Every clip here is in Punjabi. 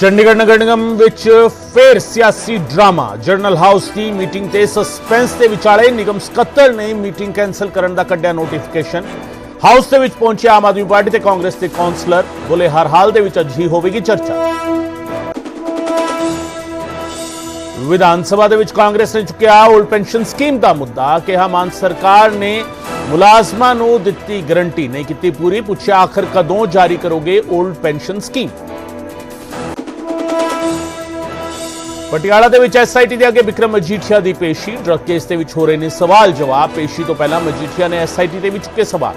ਚੰਡੀਗੜ੍ਹ ਨਗਰ ਨਿਗਮ ਵਿੱਚ ਫੇਰ ਸਿਆਸੀ ਡਰਾਮਾ। ਜਰਨਲ ਹਾਊਸ ਦੀ ਮੀਟਿੰਗ ਤੇ ਸਸਪੈਂਸ ਦੇ ਵਿਚਾਲੇ ਨਿਗਮ ਸਕੱਤਰ ਨੇ ਮੀਟਿੰਗ ਕੈਨਸਲ ਕਰਨ ਦਾ ਕੱਢਿਆ ਨੋਟੀਫਿਕੇਸ਼ਨ। ਹਾਊਸ ਦੇ ਵਿੱਚ ਪਹੁੰਚੇ ਆਮ ਆਦਮੀ ਪਾਰਟੀ ਤੇ ਕਾਂਗਰਸ ਦੇ ਕਾਉਂਸਲਰ ਬੋਲੇ ਹਰ ਹਾਲ ਦੇ ਵਿੱਚ ਅੱਜ ਹੀ ਹੋਵੇਗੀ ਚਰਚਾ। ਵਿਧਾਨ ਸਭਾ ਦੇ ਵਿੱਚ ਕਾਂਗਰਸ ਨੇ ਚੁੱਕਿਆ ਓਲਡ ਪੈਨਸ਼ਨ ਸਕੀਮ ਦਾ ਮੁੱਦਾ। ਕਿਹਾ, ਮਾਨ ਸਰਕਾਰ ਨੇ ਮੁਲਾਜ਼ਮਾਂ ਨੂੰ ਦਿੱਤੀ ਗਰੰਟੀ। ਨਹੀਂ ਕੀਤੀ ਪੂਰੀ, ਪੁੱਛਿਆ ਆਖਰ ਕਦੋਂ ਜਾਰੀ ਕਰੋਗੇ ਓਲਡ ਪੈਨਸ਼ਨ ਸਕੀਮ ਪਟਿਆਲਾ ਦੇ ਵਿੱਚ ਐਸਆਈਟੀ ਦੇ ਅੱਗੇ ਵਿਕਰਮ ਮਜੀਠੀਆ ਦੀ ਪੇਸ਼ੀ। ਡਰੱਗ ਕੇਸ ਦੇ ਵਿੱਚ ਹੋ ਰਹੇ ਨੇ ਸਵਾਲ ਜਵਾਬ। ਪੇਸ਼ੀ ਤੋਂ ਪਹਿਲਾਂ ਮਜੀਠੀਆ ਨੇ ਐਸਆਈਟੀ ਦੇ ਵਿੱਚ ਚੁੱਕੇ ਸਵਾਲ?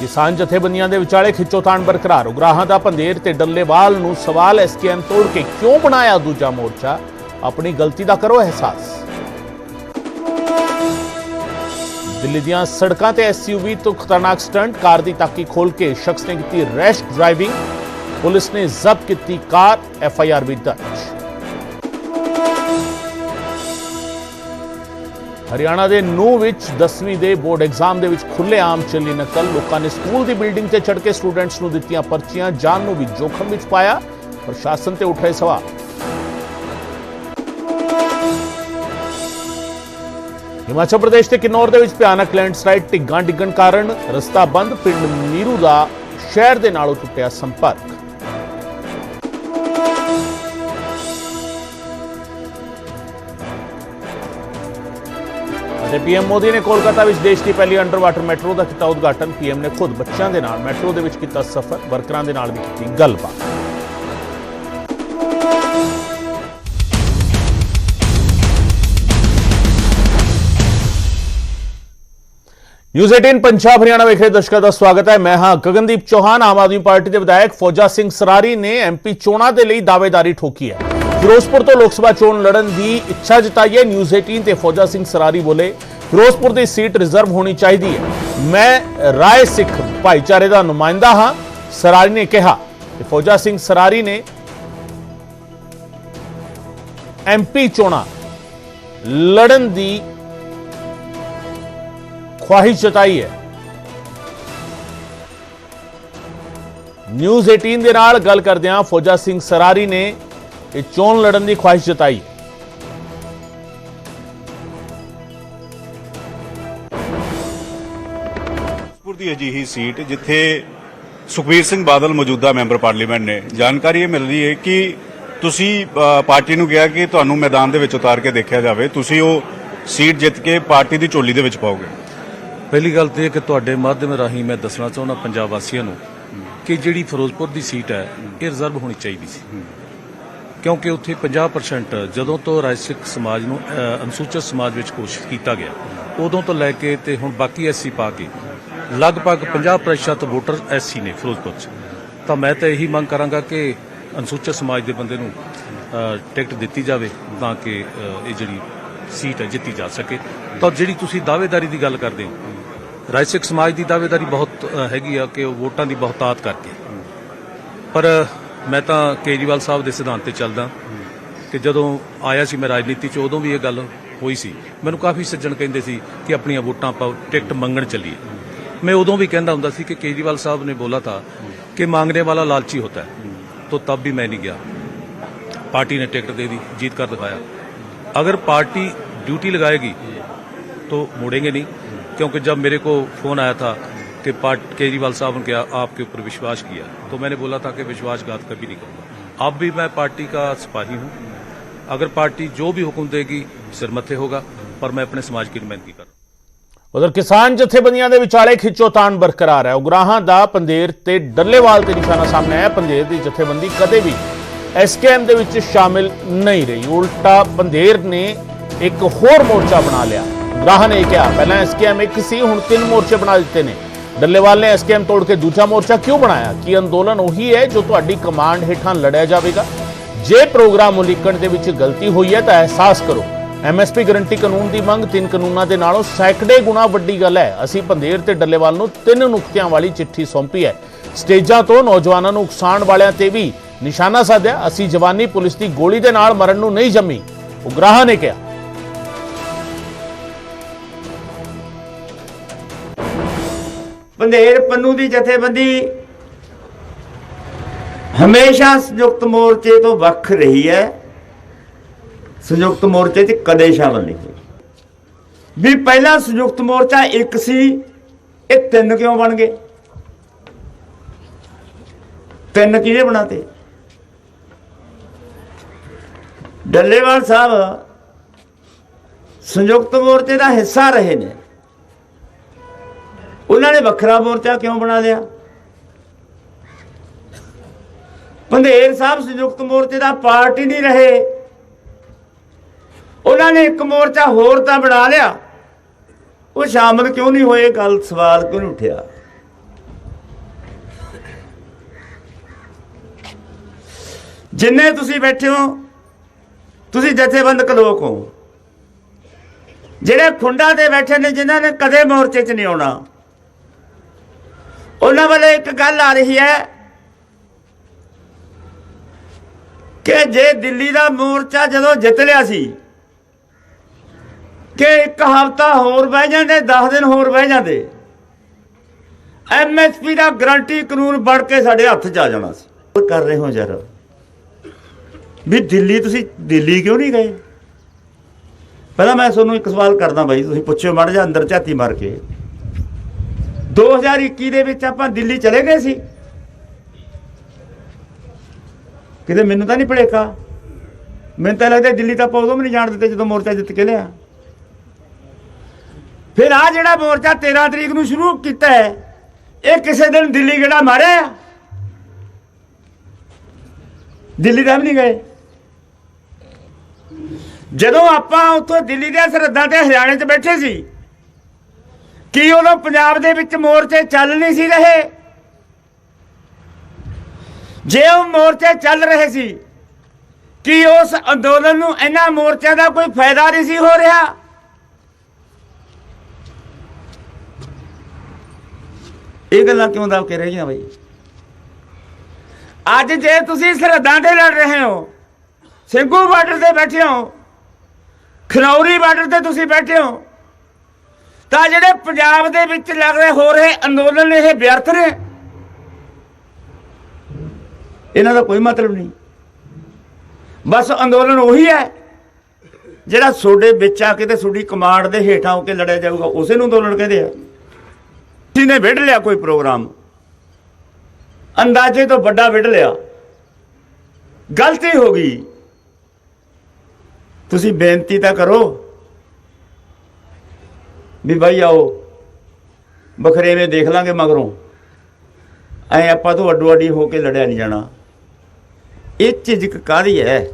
ਕਿਸਾਨ ਜਥੇਬੰਦੀਆਂ ਦੇ ਵਿਚਾਲੇ ਖਿੱਚੋਤਾਣ ਬਰਕਰਾਰ। ਉਗਰਾਹਾਂ ਦਾ ਪੰਦੇਰ ਤੇ ਡੱਲੇਵਾਲ ਨੂੰ ਸਵਾਲ ਐਸਕੇਐਮ ਤੋੜ ਕੇ ਕਿਉਂ ਬਣਾਇਆ ਦੂਜਾ ਮੋਰਚਾ? ਆਪਣੀ ਗਲਤੀ ਦਾ ਕਰੋ ਅਹਿਸਾਸ। ਦਿੱਲੀ ਦੀਆਂ ਸੜਕਾਂ ਤੇ ਐਸਯੂਵੀ ਤੋਂ ਖਤਰਨਾਕ ਸਟੰਟ। ਕਾਰ ਦੀ ਤਾਕੀ ਖੋਲ ਕੇ ਸ਼ਖਸ ਨੇ ਕੀਤੀ ਰੈਸ਼ ਡਰਾਈਵਿੰਗ। ਪੁਲਿਸ ਨੇ ਜ਼ਬਤ ਕੀਤੀ ਕਾਰ ਐਫ ਆਈ ਆਰ ਵੀ ਦਰਜ। ਹਰਿਆਣਾ ਦੇ ਨੂ ਵਿੱਚ 10ਵੀਂ ਦੇ ਬੋਰਡ ਐਗਜ਼ਾਮ ਦੇ ਵਿੱਚ ਖੁੱਲ੍ਹੇਆਮ ਚੱਲੀ ਨਕਲ। ਲੋਕਾਂ ਨੇ ਸਕੂਲ ਦੀ ਬਿਲਡਿੰਗ ਤੇ ਚੜ੍ਹ ਕੇ ਸਟੂਡੈਂਟਸ ਨੂੰ ਦਿੱਤੀਆਂ ਪਰਚੀਆਂ। ਜਾਨ ਨੂੰ ਵੀ ਜੋਖਮ ਵਿੱਚ ਪਾਇਆ। ਪ੍ਰਸ਼ਾਸਨ ਤੇ ਉੱਠੇ ਸਵਾਲ। ਹਿਮਾਚਲ ਪ੍ਰਦੇਸ਼ ਦੇ ਕਿਨੌਰ ਦੇ ਵਿੱਚ ਭਿਆਨਕ ਲੈਂਡਸਲਾਈਡ ਢਿੱਗਾਂ ਡਿੱਗਣ ਕਾਰਨ ਰਸਤਾ ਬੰਦ। ਪਿੰਡ ਨੀਰੂ ਦਾ ਸ਼ਹਿਰ ਦੇ ਨਾਲੋਂ ਟੁੱਟਿਆ ਸੰਪਰਕ। ਅਤੇ ਪੀਐਮ ਮੋਦੀ ਨੇ ਕੋਲਕਾਤਾ ਵਿੱਚ ਦੇਸ਼ ਦੀ ਪਹਿਲੀ ਅੰਡਰ ਵਾਟਰ ਮੈਟਰੋ ਦਾ ਕੀਤਾ ਉਦਘਾਟਨ। ਪੀਐਮ ਨੇ ਖੁਦ ਬੱਚਿਆਂ ਦੇ ਨਾਲ ਮੈਟਰੋ ਦੇ ਵਿੱਚ ਕੀਤਾ ਸਫ਼ਰ ਵਰਕਰਾਂ ਦੇ ਨਾਲ ਵੀ ਕੀਤੀ ਗੱਲਬਾਤ। ਨਿਊਜ਼ 18 ਪੰਜਾਬ, ਹਰਿਆਣਾ ਵੇਖ ਰਹੇ ਦਰਸ਼ਕਾਂ ਦਾ ਸਵਾਗਤ ਹੈ। ਮੈਂ ਹਾਂ ਗਗਨਦੀਪ ਚੌਹਾਨ। ਆਮ ਆਦਮੀ ਪਾਰਟੀ ਦੇ ਵਿਧਾਇਕ ਫੌਜਾ ਸਿੰਘ ਸਰਾਰੀ ਨੇ ਐਮਪੀ ਚੋਣਾਂ ਦੇ ਲਈ ਦਾਅਵੇਦਾਰੀ ਠੋਕੀ ਹੈ। ਫਿਰੋਜ਼ਪੁਰ ਤੋਂ ਲੋਕ ਸਭਾ ਚੋਣ ਲੜਨ ਦੀ ਇੱਛਾ ਜਤਾਈ ਹੈ। ਨਿਊਜ਼ 18 ਤੇ ਫੌਜਾ ਸਿੰਘ ਸਰਾਰੀ ਬੋਲੇ, ਫਿਰੋਜ਼ਪੁਰ ਦੀ ਸੀਟ ਰਿਜ਼ਰਵ ਹੋਣੀ ਚਾਹੀਦੀ ਹੈ। ਮੈਂ ਰਾਏ ਸਿੱਖ ਭਾਈਚਾਰੇ ਦਾ ਨੁਮਾਇੰਦਾ ਹਾਂ, ਸਰਾਰੀ ਨੇ ਕਿਹਾ। ਕਿ ਫੌਜਾ ਸਿੰਘ ਸਰਾਰੀ ਨੇ ਐਮਪੀ ਚੋਣਾਂ ਲੜਨ ਦੀ ਖਵਾਹਿਸ਼ ਜਤਾਈ ਹੈ। ਨਿਊਜ਼ 18 ਦੇ ਨਾਲ ਗੱਲ ਕਰਦਿਆਂ ਫੌਜਾ ਸਿੰਘ ਸਰਾਰੀ ਨੇ ਇਹ ਚੋਣ ਲੜਨ ਦੀ ਖੁਆਹਿਸ਼ ਜਤਾਈ। ਫਿਰੋਜ਼ਪੁਰ ਦੀ ਅਜਿਹੀ ਸੀਟ ਜਿੱਥੇ ਸੁਖਬੀਰ ਸਿੰਘ ਬਾਦਲ ਮੌਜੂਦਾ ਮੈਂਬਰ ਪਾਰਲੀਮੈਂਟ ਨੇ ਜਾਣਕਾਰੀ ਇਹ ਮਿਲ ਰਹੀ ਹੈ ਕਿ ਤੁਸੀਂ ਪਾਰਟੀ ਨੂੰ ਕਿਹਾ ਕਿ ਤੁਹਾਨੂੰ ਮੈਦਾਨ ਦੇ ਵਿੱਚ ਉਤਾਰ ਕੇ ਦੇਖਿਆ ਜਾਵੇ ਤੁਸੀਂ ਉਹ ਸੀਟ ਜਿੱਤ ਕੇ ਪਾਰਟੀ ਦੀ ਝੋਲੀ ਦੇ ਵਿੱਚ ਪਾਓਗੇ। ਪਹਿਲੀ ਗੱਲ ਤੇ ਇਹ ਕਿ ਤੁਹਾਡੇ ਮਾਧਿਅਮ ਰਾਹੀਂ ਮੈਂ ਦੱਸਣਾ ਚਾਹੁੰਦਾ ਪੰਜਾਬ ਵਾਸੀਆਂ ਨੂੰ ਕਿ ਜਿਹੜੀ ਫਿਰੋਜ਼ਪੁਰ ਦੀ ਸੀਟ ਹੈ ਇਹ ਰਿਜ਼ਰਵ ਹੋਣੀ ਚਾਹੀਦੀ ਸੀ। ਕਿਉਂਕਿ ਉੱਥੇ 50% ਜਦੋਂ ਤੋਂ ਰਾਜ ਸਮਾਜ ਨੂੰ ਅਨੁਸੂਚਿਤ ਸਮਾਜ ਵਿੱਚ ਘੋਸ਼ਿਤ ਕੀਤਾ ਗਿਆ, ਉਦੋਂ ਤੋਂ ਲੈ ਕੇ ਤੇ ਹੁਣ ਬਾਕੀ ਐਸਸੀ ਪਾ ਕੇ, ਲਗਭਗ 50% ਵੋਟਰ ਐਸਸੀ ਨੇ ਫਿਰੋਜ਼ਪੁਰ 'ਚ। ਤਾਂ ਮੈਂ ਤਾਂ ਇਹੀ ਮੰਗ ਕਰਾਂਗਾ ਕਿ ਅਨੁਸੂਚਿਤ ਸਮਾਜ ਦੇ ਬੰਦੇ ਨੂੰ ਟਿਕਟ ਦਿੱਤੀ ਜਾਵੇ ਤਾਂ ਕਿ ਇਹ ਜਿਹੜੀ ਸੀਟ ਹੈ ਜਿੱਤੀ ਜਾ ਸਕੇ। ਤਾਂ ਜਿਹੜੀ ਤੁਸੀਂ ਦਾਅਵੇਦਾਰੀ ਦੀ ਗੱਲ ਕਰਦੇ ਹੋ, ਰਾਜ ਸਮਾਜ ਦੀ ਦਾਅਵੇਦਾਰੀ ਬਹੁਤ ਹੈਗੀ ਆ ਕਿ ਉਹ ਵੋਟਾਂ ਦੀ ਬਹੁਤਾਤ ਕਰਕੇ। ਪਰ ਮੈਂ ਤਾਂ ਕੇਜਰੀਵਾਲ ਸਾਹਿਬ ਦੇ ਸਿਧਾਂਤ ਤੇ ਚੱਲਦਾ ਕਿ ਜਦੋਂ ਆਇਆ ਸੀ ਮੈਂ ਰਾਜਨੀਤੀ 'ਚ ਉਦੋਂ ਵੀ ਇਹ ਗੱਲ ਹੋਈ ਸੀ ਮੈਨੂੰ ਕਾਫੀ ਸੱਜਣ ਕਹਿੰਦੇ ਸੀ ਕਿ ਆਪਣੀਆਂ ਵੋਟਾਂ ਪਾਓ ਟਿਕਟ ਮੰਗਣ ਚੱਲੀਏ ਮੈਂ ਉਦੋਂ ਵੀ ਕਹਿੰਦਾ ਹੁੰਦਾ ਸੀ ਕਿ ਕੇਜਰੀਵਾਲ ਸਾਹਿਬ ਨੇ ਬੋਲਾ था कि मांगने वाला लालची होता है तो तब भी मैं नहीं गया पार्टी ने टिकट दे दी जीत कर दिखाया अगर पार्टी ड्यूटी लगाएगी तो मुड़ेंगे नहीं क्योंकि जब मेरे को फोन आया था कि पार्ट केजरीवाल साहब ने क्या आपके ऊपर विश्वास किया तो मैंने बोला था कि विश्वासघात कभी नहीं करूंगा अब भी मैं पार्टी का सिपाही हूं अगर पार्टी जो भी हुक्म देगी सिर मथे होगा पर मैं अपने समाज की नुमाइंदगी कर ਉਧਰ ਕਿਸਾਨ ਜਥੇਬੰਦੀਆਂ ਦੇ ਵਿਚਾਲੇ ਖਿੱਚੋਤਾਣ ਬਰਕਰਾਰ ਹੈ ਉਗਰਾਹਾਂ ਦਾ ਪੰਦੇਰ ਤੇ ਡੱਲੇਵਾਲ ਤੇ ਨਿਸ਼ਾਨਾ ਸਾਹਮਣੇ ਆਇਆ ਪੰਦੇਰ ਦੀ ਜਥੇਬੰਦੀ ਕਦੇ ਵੀ ਐਸਕੇਐਮ ਦੇ ਵਿੱਚ ਸ਼ਾਮਿਲ ਨਹੀਂ ਰਹੀ ਉਲਟਾ ਪੰਦੇਰ ਨੇ ਇੱਕ ਹੋਰ ਮੋਰਚਾ ਬਣਾ ਲਿਆ ਉਗਰਾਹਾਂ ਨੇ ਕਿਹਾ ਪਹਿਲਾਂ ਐਸਕੇਐਮ ਇੱਕ ਸੀ ਹੁਣ ਤਿੰਨ ਮੋਰਚੇ ਬਣਾ ਦਿੱਤੇ ਨੇ ਡੱਲੇਵਾਲ ਨੇ ਐਸਕੇਐਮ ਤੋੜ ਕੇ ਦੂਜਾ ਮੋਰਚਾ ਕਿਉਂ ਬਣਾਇਆ? ਕੀ ਅੰਦੋਲਨ ਉਹੀ ਹੈ ਜੋ ਤੁਹਾਡੀ ਕਮਾਂਡ ਹੇਠਾਂ ਲੜਿਆ ਜਾਵੇਗਾ? ਜੇ ਪ੍ਰੋਗਰਾਮ ਉਲੀਕਣ ਦੇ ਵਿੱਚ ਗਲਤੀ ਹੋਈ ਹੈ ਤਾਂ ਅਹਿਸਾਸ ਕਰੋ। ਐਮਐਸਪੀ ਗਰੰਟੀ ਕਾਨੂੰਨ ਦੀ ਮੰਗ ਤਿੰਨ ਕਾਨੂੰਨਾਂ ਦੇ ਨਾਲੋਂ ਸੈਂਕੜੇ ਗੁਣਾ ਵੱਡੀ ਗੱਲ ਹੈ। ਅਸੀਂ ਪੰਦੇਰ ਤੇ ਡੱਲੇਵਾਲ ਨੂੰ ਤਿੰਨ ਨੁਕਤਿਆਂ ਵਾਲੀ ਚਿੱਠੀ ਸੌਂਪੀ ਹੈ। ਸਟੇਜਾਂ ਤੋਂ ਨੌਜਵਾਨਾਂ ਨੂੰ ਉਕਸਾਣ ਵਾਲਿਆਂ ਤੇ ਵੀ ਨਿਸ਼ਾਨਾ ਸਾਧਿਆ। ਅਸੀਂ ਜਵਾਨੀ ਪੁਲਿਸ ਦੀ ਗੋਲੀ ਦੇ ਨਾਲ ਮਰਨ ਨੂੰ ਨਹੀਂ ਜੰਮੀ। ਉਗਰਾਹਾਂ ਨੇ ਕਿਹਾ। ਬੰਦੇਰ ਪੰਨੂ ਦੀ ਜਥੇਬੰਦੀ। ਹਮੇਸ਼ਾ ਸੰਯੁਕਤ ਮੋਰਚੇ ਤੋਂ ਵੱਖ ਰਹੀ ਹੈ। ਸੰਯੁਕਤ ਮੋਰਚੇ 'ਚ ਕਦੇ ਸ਼ਾਮਲ ਨਹੀਂ ਹੋਈ। ਵੀ ਪਹਿਲਾਂ ਸੰਯੁਕਤ ਮੋਰਚਾ ਇੱਕ ਸੀ, ਇਹ ਤਿੰਨ ਕਿਉਂ ਬਣ ਗਏ? ਤਿੰਨ ਕਿਹਨੇ ਬਣਾਤੇ? ਡੱਲੇਵਾਲ ਸਾਹਿਬ, ਸੰਯੁਕਤ ਮੋਰਚੇ ਦਾ ਹਿੱਸਾ ਰਹੇ ਨੇ। ਉਹਨਾਂ ਨੇ ਵੱਖਰਾ ਮੋਰਚਾ ਕਿਉਂ ਬਣਾ ਲਿਆ? ਬੰਦੇਰ ਸਾਹਿਬ ਸੰਯੁਕਤ ਮੋਰਚੇ ਦਾ ਪਾਰਟੀ ਨਹੀਂ ਰਹੇ। ਉਹਨਾਂ ਨੇ ਇੱਕ ਮੋਰਚਾ ਹੋਰ ਤਾਂ ਬਣਾ ਲਿਆ। ਉਹ ਸ਼ਾਮਲ ਕਿਉਂ ਨਹੀਂ ਹੋਏ? ਗੱਲ ਸਵਾਲ ਕਿਉਂ ਨਹੀਂ ਉੱਠਿਆ? ਜਿੰਨੇ ਤੁਸੀਂ ਬੈਠੇ ਹੋ, ਤੁਸੀਂ ਜਥੇਬੰਦਕ ਲੋਕ ਹੋ। ਜਿਹੜੇ ਖੁੰਡਾ ਤੇ ਬੈਠੇ ਨੇ, ਜਿਨ੍ਹਾਂ ਨੇ ਕਦੇ ਮੋਰਚੇ 'ਚ ਨਹੀਂ ਆਉਣਾ। ਉਹਨਾਂ ਵੱਲੇ ਇੱਕ ਗੱਲ ਆ ਰਹੀ ਹੈ ਕਿ ਜੇ ਦਿੱਲੀ ਦਾ ਮੋਰਚਾ ਜਦੋਂ ਜਿੱਤ ਲਿਆ ਸੀ, ਕਿ ਇੱਕ ਹਫ਼ਤਾ ਹੋਰ ਬਹਿ ਜਾਂਦੇ 10 ਦਿਨ ਹੋਰ ਬਹਿ ਜਾਂਦੇ ਐਮਐਸਪੀ ਦਾ ਗਰੰਟੀ ਕਾਨੂੰਨ ਬਣ ਕੇ ਸਾਡੇ ਹੱਥ 'ਚ ਆ ਜਾਣਾ ਸੀ। ਉਹ ਕਰ ਰਹੇ ਹੋ ਯਾਰ? ਵੀ ਦਿੱਲੀ ਤੁਸੀਂ ਦਿੱਲੀ ਕਿਉਂ ਨਹੀਂ ਗਏ? ਪਹਿਲਾਂ ਮੈਂ ਤੁਹਾਨੂੰ ਇੱਕ ਸਵਾਲ ਕਰਦਾ ਬਾਈ, ਤੁਸੀਂ ਪੁੱਛਿਓ ਮੜ ਜਾ ਅੰਦਰ ਝਾਤੀ ਮਾਰ ਕੇ। 2021 ਦੇ ਵਿੱਚ ਆਪਾਂ ਦਿੱਲੀ ਚਲੇ ਗਏ ਸੀ। ਕਿਤੇ ਮੈਨੂੰ ਤਾਂ ਨਹੀਂ ਭੁਲੇਖਾ ਮੈਨੂੰ ਤਾਂ ਲੱਗਦਾ ਦਿੱਲੀ ਤਾਂ ਆਪਾਂ ਉਦੋਂ ਵੀ ਨਹੀਂ ਜਾਣ ਦਿੱਤੇ ਜਦੋਂ ਮੋਰਚਾ ਜਿੱਤ ਕੇ ਲਿਆ। ਫਿਰ ਆ ਜਿਹੜਾ ਮੋਰਚਾ 13 ਤਰੀਕ ਨੂੰ ਸ਼ੁਰੂ ਕੀਤਾ ਹੈ, ਇਹ ਕਿਸੇ ਦਿਨ ਦਿੱਲੀ ਕਿਹੜਾ ਮਾਰਿਆ ਦਿੱਲੀ ਤਾਂ ਵੀ ਨਹੀਂ ਗਏ। ਜਦੋਂ ਆਪਾਂ ਉੱਥੋਂ ਦਿੱਲੀ ਦੇ ਸਰਹੱਦਾਂ ਤੇ ਹਰਿਆਣੇ 'ਚ ਬੈਠੇ ਸੀ ਕੀ ਉਦੋਂ ਪੰਜਾਬ ਦੇ ਵਿੱਚ ਮੋਰਚੇ ਚੱਲ ਨਹੀਂ ਸੀ ਰਹੇ? ਜੇ ਉਹ ਮੋਰਚੇ ਚੱਲ ਰਹੇ ਸੀ, ਕੀ ਉਸ ਅੰਦੋਲਨ ਨੂੰ ਇਹਨਾਂ ਮੋਰਚਿਆਂ ਦਾ ਕੋਈ ਫਾਇਦਾ ਨਹੀਂ ਸੀ ਹੋ ਰਿਹਾ? ਇਹ ਗੱਲਾਂ ਕਿਉਂ ਦੱਬ ਕੇ ਰਹਿ ਗਈਆਂ ਬਈ? ਅੱਜ ਜੇ ਤੁਸੀਂ ਸਰਹੱਦਾਂ ਤੇ ਲੜ ਰਹੇ ਹੋ, ਸਿੰਘੂ ਬਾਰਡਰ ਤੇ ਬੈਠੇ ਹੋ, ਖਨੌਰੀ ਬਾਰਡਰ ਤੇ ਤੁਸੀਂ ਬੈਠੇ ਹੋ ਤਾਂ ਜਿਹੜੇ ਪੰਜਾਬ ਦੇ ਵਿੱਚ ਲੱਗ ਰਹੇ ਹੋ ਰਹੇ ਅੰਦੋਲਨ ਇਹ ਵਿਅਰਥ ਨੇ? ਇਹਨਾਂ ਦਾ ਕੋਈ ਮਤਲਬ ਨਹੀਂ। ਬਸ ਅੰਦੋਲਨ ਉਹੀ ਹੈ ਜਿਹੜਾ ਤੁਹਾਡੇ ਵਿੱਚ ਆ ਕੇ ਤੇ ਤੁਹਾਡੀ ਕਮਾਂਡ ਦੇ ਹੇਠਾਂ ਹੋ ਕੇ ਲੜਿਆ ਜਾਊਗਾ, ਉਸੇ ਨੂੰ ਅੰਦੋਲਨ ਕਹਿੰਦੇ ਆ। ਕਿਸੇ ਨੇ ਵਿੜ ਲਿਆ ਕੋਈ ਪ੍ਰੋਗਰਾਮ? ਅੰਦਾਜ਼ੇ ਤੋਂ ਵੱਡਾ ਵਿੜ ਲਿਆ। ਗਲਤੀ ਹੋ ਗਈ। ਤੁਸੀਂ ਬੇਨਤੀ ਤਾਂ ਕਰੋ। ਵੀ ਭਾਈ ਆਓ। ਬਖਰੇਵੇਂ ਦੇਖ ਲਾਂਗੇ ਮਗਰੋਂ। ਐ ਆਪਾਂ ਤੋਂ ਅੱਡੋ ਅੱਡੀ ਹੋ ਕੇ ਲੜਿਆ ਨਹੀਂ ਜਾਣਾ। ਇਹ ਝਿਜਕ ਕਾਹਦੀ ਹੈ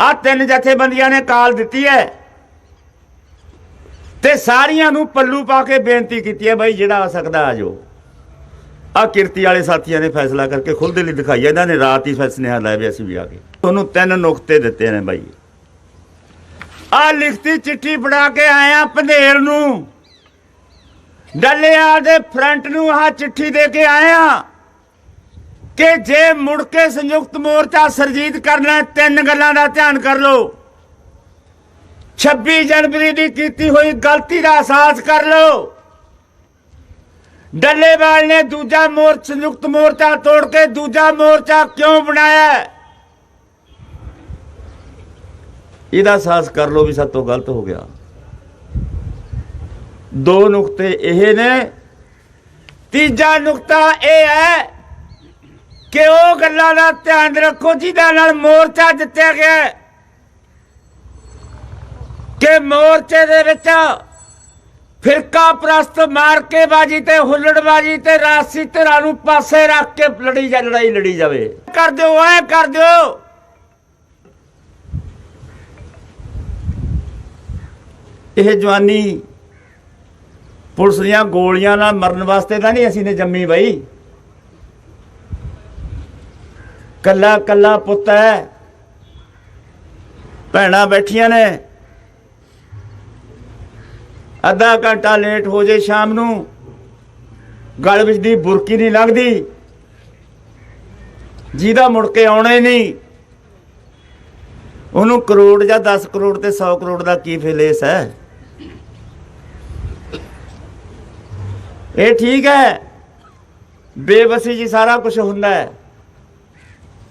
ਆ ਤਿੰਨ ਜਥੇਬੰਦੀਆਂ ਨੇ ਕਾਲ ਦਿੱਤੀ ਹੈ ਤੇ ਸਾਰੀਆਂ ਨੂੰ ਪੱਲੂ ਪਾ ਕੇ ਬੇਨਤੀ ਕੀਤੀ ਹੈ ਭਾਈ ਜਿਹੜਾ ਆ ਸਕਦਾ ਆ ਜਾਓ। ਆ ਕਿਰਤੀ ਵਾਲੇ ਸਾਥੀਆਂ ਨੇ ਫੈਸਲਾ ਕਰਕੇ ਖੁੱਲ੍ਹ ਦਿਲੀ ਦਿਖਾਈ ਇਹਨਾਂ ਨੇ ਰਾਤ ਹੀ ਫੈਸਲਾ ਲੈ ਵੀ ਅਸੀਂ ਵੀ ਆ ਗਏ। ਤੁਹਾਨੂੰ ਤਿੰਨ ਨੁਕਤੇ ਦਿੱਤੇ ਨੇ ਭਾਈ ਆ ਲਿਖਤੀ ਚਿੱਠੀ ਫੜਾ ਕੇ ਆਇਆ ਪੰਧੇਰ ਨੂੰ। ਡੱਲਿਆ ਦੇ ਫਰੰਟ ਨੂੰ ਆਹ ਚਿੱਠੀ ਦੇ ਕੇ ਆਇਆ ਕਿ ਜੇ ਮੁੜ ਕੇ ਸੰਯੁਕਤ ਮੋਰਚਾ ਸਰਜੀਤ ਕਰਨਾ ਤਿੰਨ ਗੱਲਾਂ ਦਾ ਧਿਆਨ ਕਰ ਲਓ। 26 ਜਨਵਰੀ ਦੀ ਕੀਤੀ ਹੋਈ ਗਲਤੀ ਦਾ ਅਹਿਸਾਸ ਕਰ ਲਓ। ਡੱਲੇਵਾਲ ਨੇ ਦੂਜਾ ਮੋਰ ਸੰਯੁਕਤ ਮੋਰਚਾ ਤੋੜ ਕੇ ਦੂਜਾ ਮੋਰਚਾ ਕਿਉਂ ਬਣਾਇਆ ਹੈ? ਇਹਦਾ ਅਹਿਸਾਸ ਕਰ ਲੋ ਵੀ ਸਾਡੇ ਤੋਂ ਗਲਤ ਹੋ ਗਿਆ। ਦੋ ਨੁਕਤੇ ਇਹ ਨੇ। ਤੀਜਾ ਨੁਕਤਾ ਇਹ ਹੈ ਕਿ ਉਹ ਗੱਲਾਂ ਦਾ ਧਿਆਨ ਰੱਖੋ ਜਿਹਦਾ ਨਾਲ ਮੋਰਚਾ ਜਿੱਤਿਆ ਗਿਆ ਕਿ ਮੋਰਚੇ ਦੇ ਵਿੱਚ ਫਿਰਕਾ ਪ੍ਰਸਤ ਮਾਰ ਬਾਜੀ ਤੇ ਹੁੱਲੜਬਾਜੀ ਤੇ ਰਾਸੀ ਧਿਰਾਂ ਨੂੰ ਪਾਸੇ ਰੱਖ ਕੇ ਲੜੀ ਜਾ ਲੜਾਈ ਲੜੀ ਜਾਵੇ। ਕਰ ਦਿਓ, ਐ ਕਰ ਦਿਓ। ਇਹ ਜਵਾਨੀ ਪੁਲਿਸ ਦੀਆਂ ਗੋਲੀਆਂ ਨਾਲ ਮਰਨ ਵਾਸਤੇ ਤਾਂ ਨਹੀਂ ਅਸੀਂ ਨੇ ਜੰਮੀ ਬਈ। ਕੱਲਾ ਕੱਲਾ ਪੁੱਤ ਹੈ। ਭੈਣਾਂ ਬੈਠੀਆਂ ਨੇ। ਅੱਧਾ ਘੰਟਾ ਲੇਟ ਹੋ ਜੇ ਸ਼ਾਮ ਨੂੰ। ਗਲ ਵਿੱਚ ਦੀ ਬੁਰਕੀ ਨਹੀਂ ਲੰਘਦੀ। ਜਿਹਦਾ ਮੁੜ ਕੇ ਆਉਣਾ ਹੀ ਨਹੀਂ। ਉਹਨੂੰ ਕਰੋੜ ਜਾਂ 10 ਕਰੋੜ ਤੇ 100 ਕਰੋੜ ਦਾ ਕੀ ਫੇਲੇਸ ਹੈ? ਇਹ ਠੀਕ ਹੈ। ਬੇਬਸੀ ਜੀ ਸਾਰਾ ਕੁਝ ਹੁੰਦਾ ਹੈ।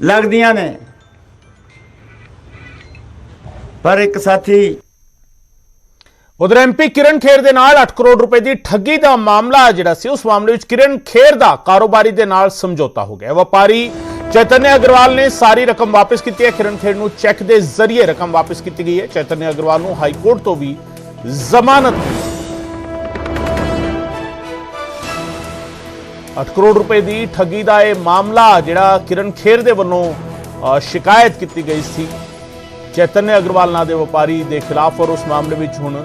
ਲੱਗਦੀਆਂ ਨੇ। ਪਰ ਇੱਕ ਸਾਥੀ ਉਧਰ ਐਮਪੀ ਕਿਰਨ ਖੇਰ ਦੇ ਨਾਲ 8 ਕਰੋੜ ਰੁਪਏ ਦੀ ਠੱਗੀ ਦਾ ਮਾਮਲਾ ਜਿਹੜਾ ਸੀ, ਉਸ ਮਾਮਲੇ ਵਿੱਚ ਕਿਰਨ ਖੇਰ ਦਾ ਕਾਰੋਬਾਰੀ ਦੇ ਨਾਲ ਸਮਝੌਤਾ ਹੋ ਗਿਆ। ਵਪਾਰੀ ਚੈਤਨਯ ਅਗਰਵਾਲ ਨੇ ਸਾਰੀ ਰਕਮ ਵਾਪਸ ਕੀਤੀ ਹੈ। ਕਿਰਨ ਖੇਰ ਨੂੰ ਚੈੱਕ ਦੇ ਜ਼ਰੀਏ ਰਕਮ ਵਾਪਸ ਕੀਤੀ ਗਈ ਹੈ। ਚੈਤਨਯ ਅਗਰਵਾਲ ਨੂੰ ਹਾਈ ਕੋਰਟ ਤੋਂ ਵੀ ਜ਼ਮਾਨਤ ਮਿਲੀ। 8 ਕਰੋੜ ਰੁਪਏ ਦੀ ਠੱਗੀ ਦਾ ਇਹ ਮਾਮਲਾ ਜਿਹੜਾ ਕਿਰਨ ਖੇਰ ਦੇ ਵੱਲੋਂ ਸ਼ਿਕਾਇਤ ਕੀਤੀ ਗਈ ਸੀ। ਚੈਤਨਯ ਅਗਰਵਾਲ ਨਾਂ ਦੇ ਵਪਾਰੀ ਦੇ ਖਿਲਾਫ ਔਰ ਉਸ ਮਾਮਲੇ ਵਿੱਚ ਹੁਣ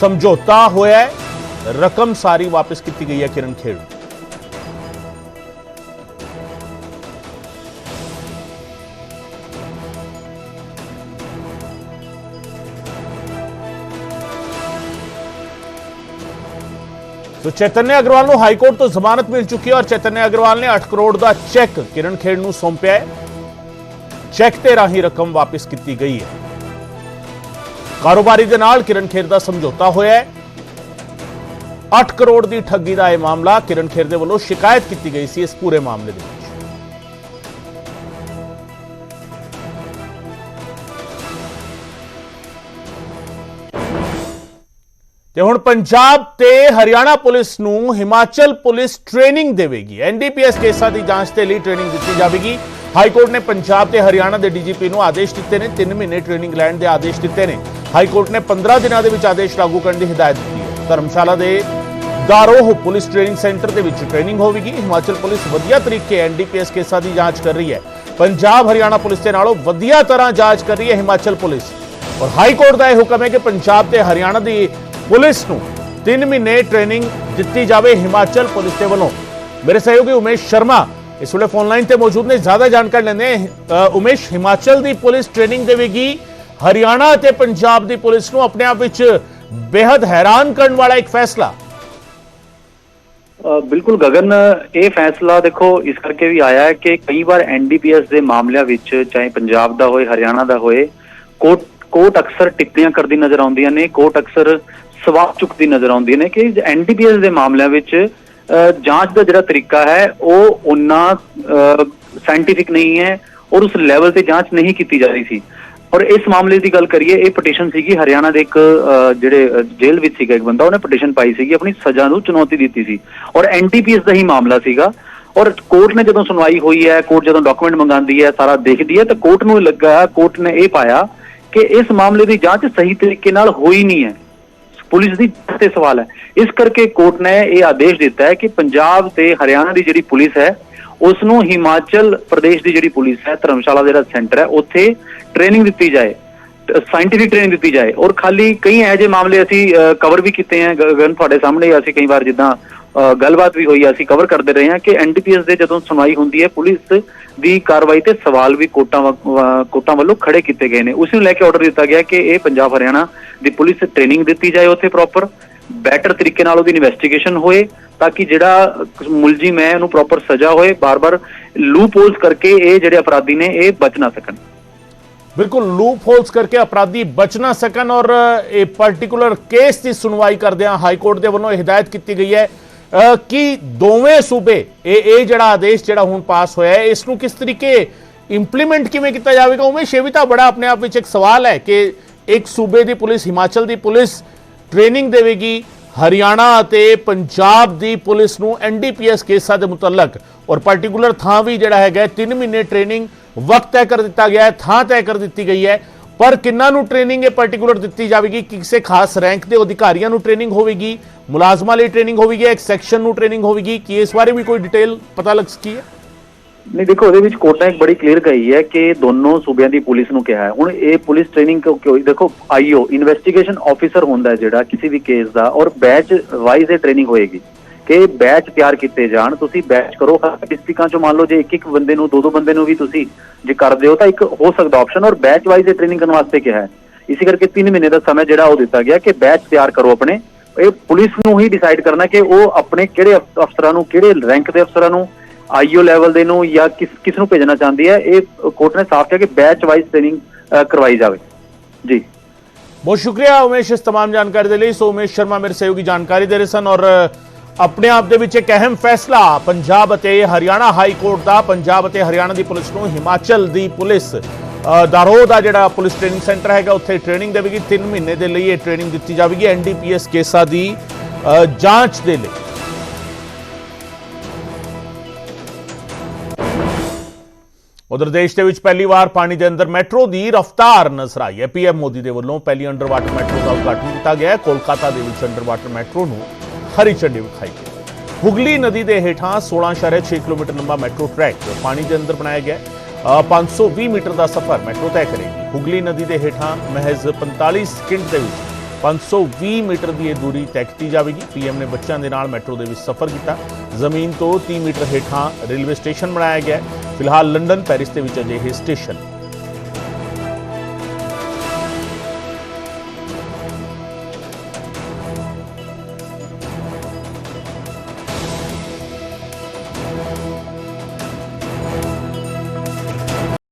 ਸਮਝੌਤਾ ਹੋਇਆ ਰਕਮ ਸਾਰੀ ਵਾਪਸ ਕੀਤੀ ਗਈ ਹੈ ਕਿਰਨ ਖੇੜ ਨੂੰ। ਸੋ ਚੈਤਨਯ ਅਗਰਵਾਲ ਨੂੰ ਹਾਈ ਕੋਰਟ ਤੋਂ ਜ਼ਮਾਨਤ ਮਿਲ ਚੁੱਕੀ ਹੈ ਔਰ ਚੈਤਨਯ ਅਗਰਵਾਲ ਨੇ 8 ਕਰੋੜ ਦਾ ਚੈੱਕ ਕਿਰਨ ਖੇੜ ਨੂੰ ਸੌਂਪਿਆ ਹੈ ਚੈੱਕ ਤੇ ਰਾਹੀਂ ਰਕਮ ਵਾਪਸ ਕੀਤੀ ਗਈ ਹੈ ਕਾਰੋਬਾਰੀ ਦੇ ਨਾਲ ਕਿਰਨ ਖੇਰ ਦਾ ਸਮਝੌਤਾ ਹੋਇਆ ਹੈ 8 ਕਰੋੜ ਦੀ ਠੱਗੀ ਦਾ ਇਹ ਮਾਮਲਾ ਕਿਰਨ ਖੇਰ ਦੇ ਵੱਲੋਂ ਸ਼ਿਕਾਇਤ ਕੀਤੀ ਗਈ ਸੀ ਇਸ ਪੂਰੇ ਮਾਮਲੇ ਦੇ ਤੇ ਹੁਣ ਪੰਜਾਬ ਤੇ ਹਰਿਆਣਾ ਪੁਲਿਸ ਨੂੰ ਹਿਮਾਚਲ ਪੁਲਿਸ ਟ੍ਰੇਨਿੰਗ ਦੇਵੇਗੀ। ਐਨਡੀਪੀਐਸ ਕੇਸਾਂ ਦੀ ਜਾਂਚ ਦੇ ਲਈ ਟ੍ਰੇਨਿੰਗ ਦਿੱਤੀ ਜਾਵੇਗੀ। ਹਾਈ ਕੋਰਟ ਨੇ ਪੰਜਾਬ ਤੇ ਹਰਿਆਣਾ ਦੇ ਡੀਜੀਪੀ ਨੂੰ ਆਦੇਸ਼ ਦਿੱਤੇ ਨੇ। 3 ਮਹੀਨੇ ਟ੍ਰੇਨਿੰਗ ਲੈਣ ਦੇ ਆਦੇਸ਼ ਦਿੱਤੇ ਨੇ। ਹਾਈ ਕੋਰਟ ਨੇ 15 ਦਿਨਾਂ ਦੇ ਵਿੱਚ ਆਦੇਸ਼ ਲਾਗੂ ਕਰਨ ਦੀ ਹਦਾਇਤ ਦਿੱਤੀ ਹੈ। ਧਰਮਸ਼ਾਲਾ ਦੇ ਦਾਰੋਹ ਪੁਲਿਸ ਟ੍ਰੇਨਿੰਗ ਸੈਂਟਰ ਦੇ ਵਿੱਚ ਟ੍ਰੇਨਿੰਗ ਹੋਵੇਗੀ। ਹਿਮਾਚਲ ਪੁਲਿਸ ਵਧੀਆ ਤਰੀਕੇ ਐਨਡੀਪੀਐਸ ਕੇਸਾਂ ਦੀ ਜਾਂਚ ਕਰ ਰਹੀ ਹੈ। ਪੰਜਾਬ ਹਰਿਆਣਾ ਪੁਲਿਸ ਦੇ ਨਾਲੋਂ ਵਧੀਆ ਤਰ੍ਹਾਂ ਜਾਂਚ ਕਰ ਰਹੀ ਹੈ ਹਿਮਾਚਲ ਪੁਲਿਸ। ਔਰ ਹਾਈ ਕੋਰਟ ਦਾ ਇਹ ਹੁਕਮ ਹੈ ਕਿ ਪੰਜਾਬ ਤੇ ਹਰਿਆਣਾ ਦੀ ਪੁਲਿਸ ਨੂੰ 3 ਮਹੀਨੇ ਟ੍ਰੇਨਿੰਗ ਦਿੱਤੀ ਜਾਵੇ ਹਿਮਾਚਲ ਪੁਲਿਸ ਦੇ ਵੱਲੋਂ। ਮੇਰੇ ਸਹਿਯੋਗੀ ਉਮੇਸ਼ ਸ਼ਰਮਾ ਇਸ ਵੇਲੇ ਫੋਨ ਲਾਈਨ ਤੇ ਮੌਜੂਦ ਨੇ। ਜ਼ਿਆਦਾ ਜਾਣਕਾਰੀ ਲੈਂਦੇ ਉਮੇਸ਼, ਹਿਮਾਚਲ ਦੀ ਪੁਲਿਸ ਟ੍ਰੇਨਿੰਗ ਦੇਵੇਗੀ। ਹਰਿਆਣਾ ਤੇ ਪੰਜਾਬ ਦੀ ਪੁਲਿਸ ਨੂੰ ਆਪਣੇ ਆਪ ਵਿੱਚ ਬੇहद ਹੈਰਾਨ ਕਰਨ ਵਾਲਾ ਇੱਕ ਫੈਸਲਾ। ਬਿਲਕੁਲ ਗਗਨ, ਇਹ ਫੈਸਲਾ ਦੇਖੋ, ਇਸ ਕਰਕੇ ਵੀ ਆਇਆ ਹੈ ਕਿ ਕਈ ਵਾਰ ਐਨਡੀਪੀਐਸ ਦੇ ਮਾਮਲਿਆਂ ਵਿੱਚ, ਚਾਹੇ ਪੰਜਾਬ ਦਾ ਹੋਏ, ਹਰਿਆਣਾ ਦਾ ਹੋਏ ਕੋਰਟ ਕੋਰਟ ਅਕਸਰ ਟਿੱਪਣੀਆਂ ਕਰਦੀ ਨਜ਼ਰ ਆਉਂਦੀਆਂ ਨੇ। ਕੋਰਟ ਅਕਸਰ ਸਵਾਲ ਚੁੱਕਦੀ ਨਜ਼ਰ ਆਉਂਦੀ ਨੇ ਕਿ ਐਨਡੀਪੀਐਸ ਦੇ ਮਾਮਲਿਆਂ ਵਿੱਚ ਅ, ਜਾਂਚ ਦਾ ਜਿਹੜਾ ਤਰੀਕਾ ਹੈ ਉਹ ਉਨਾ ਸਾਇੰਟਿਫਿਕ ਨਹੀਂ ਹੈ ਔਰ ਉਸ ਲੈਵਲ ਤੇ ਜਾਂਚ ਨਹੀਂ ਕੀਤੀ ਜਾ ਰਹੀ ਸੀ। ਔਰ ਇਸ ਮਾਮਲੇ ਦੀ ਗੱਲ ਕਰੀਏ ਇਹ ਪਟੀਸ਼ਨ ਸੀਗੀ ਹਰਿਆਣਾ ਦੇ ਇੱਕ ਅ, ਜਿਹੜੇ ਜੇਲ੍ਹ ਵਿੱਚ ਸੀਗਾ ਇੱਕ ਬੰਦਾ ਉਹਨੇ ਪਟੀਸ਼ਨ ਪਾਈ ਸੀਗੀ ਆਪਣੀ ਸਜ਼ਾ ਨੂੰ ਚੁਣੌਤੀ ਦਿੱਤੀ ਸੀ। ਔਰ ਐਨਟੀਪੀਐਸ ਦਾ ਹੀ ਮਾਮਲਾ ਸੀਗਾ। ਔਰ ਕੋਰਟ ਨੇ ਜਦੋਂ ਸੁਣਵਾਈ ਹੋਈ ਹੈ ਕੋਰਟ ਜਦੋਂ ਡਾਕੂਮੈਂਟ ਮੰਗਾਉਂਦੀ ਹੈ ਸਾਰਾ ਦੇਖਦੀ ਹੈ ਤਾਂ ਕੋਰਟ ਨੂੰ ਲੱਗਾ ਕੋਰਟ ਨੇ ਇਹ ਪਾਇਆ ਕਿ ਇਸ ਮਾਮਲੇ ਦੀ ਜਾਂਚ ਸਹੀ ਤਰੀਕੇ ਨਾਲ ਹੋਈ ਨਹੀਂ ਹੈ। ਪੁਲਿਸ ਦੀ ਤੇ ਸਵਾਲ ਹੈ। ਇਸ ਕਰਕੇ ਕੋਰਟ ਨੇ ਇਹ ਆਦੇਸ਼ ਦਿੱਤਾ ਹੈ ਕਿ ਪੰਜਾਬ ਤੇ ਹਰਿਆਣਾ ਦੀ ਜਿਹੜੀ ਪੁਲਿਸ ਹੈ ਉਸ ਨੂੰ ਹਿਮਾਚਲ ਪ੍ਰਦੇਸ਼ ਦੀ ਜਿਹੜੀ ਪੁਲਿਸ ਹੈ, ਧਰਮਸ਼ਾਲਾ ਜਿਹੜਾ ਸੈਂਟਰ ਹੈ, ਉੱਥੇ ਟ੍ਰੇਨਿੰਗ ਦਿੱਤੀ ਜਾਏ ਸਾਇੰਟਿਫਿਕ ਟ੍ਰੇਨਿੰਗ ਦਿੱਤੀ ਜਾਏ। ਔਰ ਖਾਲੀ ਕਈ ਇਹੋ ਜਿਹੇ ਮਾਮਲੇ ਅਸੀਂ ਕਵਰ ਵੀ ਕੀਤੇ ਹੈ ਗਗਨ ਤੁਹਾਡੇ ਸਾਹਮਣੇ ਅਸੀਂ ਕਈ ਵਾਰ ਜਿੱਦਾਂ ਗੱਲਬਾਤ ਵੀ ਹੋਈ ਹੈ, ਅਸੀਂ ਕਵਰ ਕਰਦੇ ਰਹੇ ਹਾਂ ਕਿ ਐਨਡੀਪੀਐਸ ਦੇ ਜਦੋਂ ਸੁਣਵਾਈ ਹੁੰਦੀ ਹੈ ਪੁਲਿਸ ਦੀ ਕਾਰਵਾਈ ਤੇ ਸਵਾਲ ਵੀ ਕੋਰਟਾਂ ਵ- ਵੱਲੋਂ ਖੜੇ ਕੀਤੇ ਗਏ ਨੇ। ਉਸ ਨੂੰ ਲੈ ਕੇ ਆਰਡਰ ਦਿੱਤਾ ਗਿਆ ਕਿ ਇਹ ਪੰਜਾਬ ਹਰਿਆਣਾ ਦੀ ਪੁਲਿਸ ਟ੍ਰੇਨਿੰਗ ਦਿੱਤੀ ਜਾਏ ਉੱਥੇ ਪ੍ਰੋਪਰ ਬੈਟਰ ਤਰੀਕੇ ਨਾਲ ਉਹਦੀ ਇਨਵੈਸਟੀਗੇਸ਼ਨ ਹੋਏ ਤਾਂ ਕਿ ਜਿਹੜਾ ਮੁਲਜ਼ਮ ਹੈ ਉਹਨੂੰ ਪ੍ਰੋਪਰ ਸਜ਼ਾ ਹੋਏ ਬਾਰ-ਬਾਰ ਲੂਪ ਹੋਲਸ ਕਰਕੇ ਇਹ ਜਿਹੜੇ ਅਪਰਾਧੀ ਨੇ ਇਹ ਬਚ ਨਾ ਸਕਣ। ਬਿਲਕੁਲ ਲੂਪ ਹੋਲਸ ਕਰਕੇ ਅਪਰਾਧੀ ਬਚ ਨਾ ਸਕਣ ਔਰ ਇਹ ਪਾਰਟਿਕੂਲਰ ਕੇਸ ਦੀ ਸੁਣਵਾਈ ਕਰਦਿਆਂ ਹਾਈ ਕੋਰਟ ਦੇ ਵੱਲੋਂ ਇਹ ਹਦਾਇਤ ਕੀਤੀ ਗਈ ਹੈ ਕਿ ਦੋਵੇਂ ਸੂਬੇ, ਇਹ ਇਹ ਜਿਹੜਾ ਆਦੇਸ਼ ਜਿਹੜਾ ਹੁਣ ਪਾਸ ਹੋਇਆ ਹੈ, ਇਸ ਨੂੰ ਕਿਸ ਤਰੀਕੇ ਇੰਪਲੀਮੈਂਟ ਕਿਵੇਂ ਕੀਤਾ ਜਾਵੇਗਾ, ਉਵੇਂ ਸ਼ੇਵਿਤਾ ਬੜਾ ਆਪਣੇ ਆਪ ਵਿੱਚ ਇੱਕ ਸਵਾਲ ਹੈ ਕਿ ਇੱਕ ਸੂਬੇ ਦੀ ਪੁਲਿਸ, ਹਿਮਾਚਲ ਦੀ ਪੁਲਿਸ ਟ੍ਰੇਨਿੰਗ ਦੇਵੇਗੀ, ਹਰਿਆਣਾ ਅਤੇ ਪੰਜਾਬ ਦੀ ਪੁਲਿਸ ਨੂੰ ਐਨਡੀਪੀਐਸ ਕੇਸਾਂ ਦੇ ਮੁਤਲਕ, ਔਰ ਪਾਰਟਿਕੂਲਰ ਥਾਂ ਵੀ ਜਿਹੜਾ ਹੈਗਾ 3 ਮਹੀਨੇ ਟ੍ਰੇਨਿੰਗ ਵਕਤ ਤੈਅ ਕਰ ਦਿੱਤਾ ਗਿਆ ਹੈ, ਥਾਂ ਤੈਅ ਕਰ ਦਿੱਤੀ ਗਈ ਹੈ। ਪਰ ਕਿੰਨਾਂ ਨੂੰ ਟ੍ਰੇਨਿੰਗ ਇਹ ਪਾਰਟਿਕੂਲਰ ਦਿੱਤੀ ਜਾਵੇਗੀ? ਕਿਸੇ ਖਾਸ ਰੈਂਕ ਦੇ ਅਧਿਕਾਰੀਆਂ ਨੂੰ ਟ੍ਰੇਨਿੰਗ ਹੋਵੇਗੀ? ਮੁਲਾਜ਼ਮਾਂ ਲਈ ਟ੍ਰੇਨਿੰਗ ਹੋਵੇਗੀ ਇੱਕ ਸੈਕਸ਼ਨ ਨੂੰ ਟ੍ਰੇਨਿੰਗ ਹੋਵੇਗੀ? ਕੀ ਇਸ ਬਾਰੇ ਵੀ ਕੋਈ ਡਿਟੇਲ ਪਤਾ ਲੱਗ ਸਕੀ ਹੈ? ਨਹੀਂ, ਦੇਖੋ, ਉਹਦੇ ਵਿੱਚ ਕੋਰਟ ਨੇ ਇੱਕ ਬੜੀ ਕਲੀਅਰ ਕਹੀ ਹੈ ਕਿ ਦੋਨੋਂ ਸੂਬਿਆਂ ਦੀ ਪੁਲਿਸ ਨੂੰ ਕਿਹਾ ਹੈ। ਹੁਣ ਇਹ ਪੁਲਿਸ ਟ੍ਰੇਨਿੰਗ ਕਿਉਂ ਕਿਉਂ- ਦੇਖੋ, ਆਈਓ ਇਨਵੈਸਟੀਗੇਸ਼ਨ ਆਫੀਸਰ ਹੁੰਦਾ ਹੈ ਜਿਹੜਾ ਕਿਸੇ ਵੀ ਕੇਸ ਦਾ ਔਰ ਬੈਚ ਵਾਈਜ਼ ਇਹ ਟ੍ਰੇਨਿੰਗ ਹੋਏਗੀ। ਕਿ ਬੈਚ ਤਿਆਰ ਕੀਤੇ ਜਾਣ ਤੁਸੀਂ ਬੈਚ ਕਰੋ ਹਰ ਡਿਸਟ੍ਰਿਕਾਂ ਚੋਂ ਮੰਨ ਲਓ ਜੇ ਇੱਕ ਇੱਕ ਬੰਦੇ ਨੂੰ ਦੋ ਦੋ ਬੰਦੇ ਨੂੰ ਵੀ ਤੁਸੀਂ ਜੇ ਕਰਦੇ ਹੋ ਤਾਂ ਇੱਕ ਹੋ ਸਕਦਾ ਆਪਸ਼ਨ ਔਰ ਬੈਚ ਵਾਈਜ਼ ਇਹ ਟ੍ਰੇਨਿੰਗ ਕਰਨ ਵਾਸਤੇ ਕਿਹਾ ਹੈ ਇਸੇ ਕਰਕੇ 3 ਮਹੀਨੇ ਦਾ ਸਮਾਂ ਜਿਹੜਾ ਉਹ ਦਿੱਤਾ ਗਿਆ ਕਿ ਬੈਚ ਤਿਆਰ ਕਰੋ ਆਪਣੇ ਇਹ ਪੁਲਿਸ ਨੂੰ ਹੀ ਡਿਸਾਈਡ ਕਰਨਾ ਕਿ ਉਹ ਆਪਣੇ ਕਿਹੜੇ ਅਫ- ਅਫਸਰਾਂ ਨੂੰ ਕਿਹੜੇ ਰੈਂਕ ਦੇ ਅਫਸਰਾਂ ਨੂੰ ਆਈਓ ਲੈਵਲ ਦੇ ਨੂੰ ਜਾਂ ਕਿਸ ਕਿਸ ਨੂੰ ਭੇਜਣਾ ਚਾਹੁੰਦੀ ਹੈ ਇਹ ਕੋਰਟ ਨੇ ਸਾਫ਼ ਕਿਹਾ ਕਿ ਬੈਚ ਵਾਈਜ਼ ਟ੍ਰੇਨਿੰਗ ਕਰਵਾਈ ਜਾਵੇ ਜੀ ਬਹੁਤ ਸ਼ੁਕਰੀਆ ਉਮੇਸ਼ ਇਸ तमाम ਜਾਣਕਾਰੀ ਦੇ ਲਈ ਸੋ ਉਮੇਸ਼ ਸ਼ਰਮਾ ਮੇਰੇ ਸਹਿਯੋਗੀ ਜਾਣਕਾਰੀ ਦੇ ਰਹੇ ਸਨ ਔਰ ਆਪਣੇ ਆਪ ਦੇ ਵਿੱਚ ਇੱਕ ਅਹਿਮ ਫੈਸਲਾ ਪੰਜਾਬ ਅਤੇ ਹਰਿਆਣਾ ਹਾਈ ਕੋਰਟ ਦਾ ਪੰਜਾਬ ਅਤੇ ਹਰਿਆਣਾ ਦੀ ਪੁਲਿਸ ਨੂੰ ਹਿਮਾਚਲ ਦੀ ਪੁਲਿਸ ਅ, ਦਾਰੋ ਦਾ ਜਿਹੜਾ ਪੁਲਿਸ ਟ੍ਰੇਨਿੰਗ ਸੈਂਟਰ ਹੈਗਾ ਉੱਥੇ ਟ੍ਰੇਨਿੰਗ ਦੇਵੇਗੀ। 3 ਮਹੀਨੇ ਦੇ ਲਈ ਇਹ ਟ੍ਰੇਨਿੰਗ ਦਿੱਤੀ ਜਾਵੇਗੀ ਐਨਡੀਪੀਐਸ ਕੇਸਾਂ ਦੀ ਜਾਂਚ ਦੇ ਲਈ। ਉਧਰ ਦੇਸ਼ ਦੇ ਵਿੱਚ ਪਹਿਲੀ ਵਾਰ ਪਾਣੀ ਦੇ ਅੰਦਰ ਮੈਟਰੋ ਦੀ ਰਫ਼ਤਾਰ ਨਜ਼ਰ ਆਈ ਹੈ। ਪੀਐਮ ਮੋਦੀ ਦੇ ਵੱਲੋਂ ਪਹਿਲੀ ਅੰਡਰ ਵਾਟਰ ਮੈਟਰੋ ਦਾ ਉਦਘਾਟਨ ਕੀਤਾ ਗਿਆ ਹੈ। ਕੋਲਕਾਤਾ ਦੇ ਵਿੱਚ ਅੰਡਰ ਵਾਟਰ ਮੈਟਰੋ ਨੂੰ ਹਰੀ ਝੰਡੀ ਵਿਖਾਈ ਗਈ। ਹੁਗਲੀ ਨਦੀ ਦੇ ਹੇਠਾਂ 16.6 ਕਿਲੋਮੀਟਰ ਲੰਬਾ ਮੈਟਰੋ ਟਰੈਕ ਪਾਣੀ ਦੇ ਅੰਦਰ ਬਣਾਇਆ ਗਿਆ। ਹੈ। ਅ, 520 ਮੀਟਰ ਦਾ ਸਫ਼ਰ ਮੈਟਰੋ ਤੈਅ ਕਰੇਗੀ। ਹੁਗਲੀ ਨਦੀ ਦੇ ਹੇਠਾਂ ਮਹਿਜ਼ 45 ਸਕਿੰਟ ਦੇ ਵਿੱਚ 520 ਮੀਟਰ ਦੀ ਇਹ ਦੂਰੀ ਤੈਅ ਕੀਤੀ ਜਾਵੇਗੀ। ਪੀਐਮ ਨੇ ਬੱਚਿਆਂ ਦੇ ਨਾਲ ਮੈਟਰੋ ਦੇ ਵਿੱਚ ਸਫ਼ਰ ਕੀਤਾ। ਜ਼ਮੀਨ ਤੋਂ 30 ਮੀਟਰ ਹੇਠਾਂ ਰੇਲਵੇ ਸਟੇਸ਼ਨ ਬਣਾਇਆ ਗਿਆ। ਫਿਲਹਾਲ ਲੰਡਨ ਪੈਰਿਸ ਦੇ ਵਿੱਚ ਅਜਿਹੇ ਸਟੇਸ਼ਨ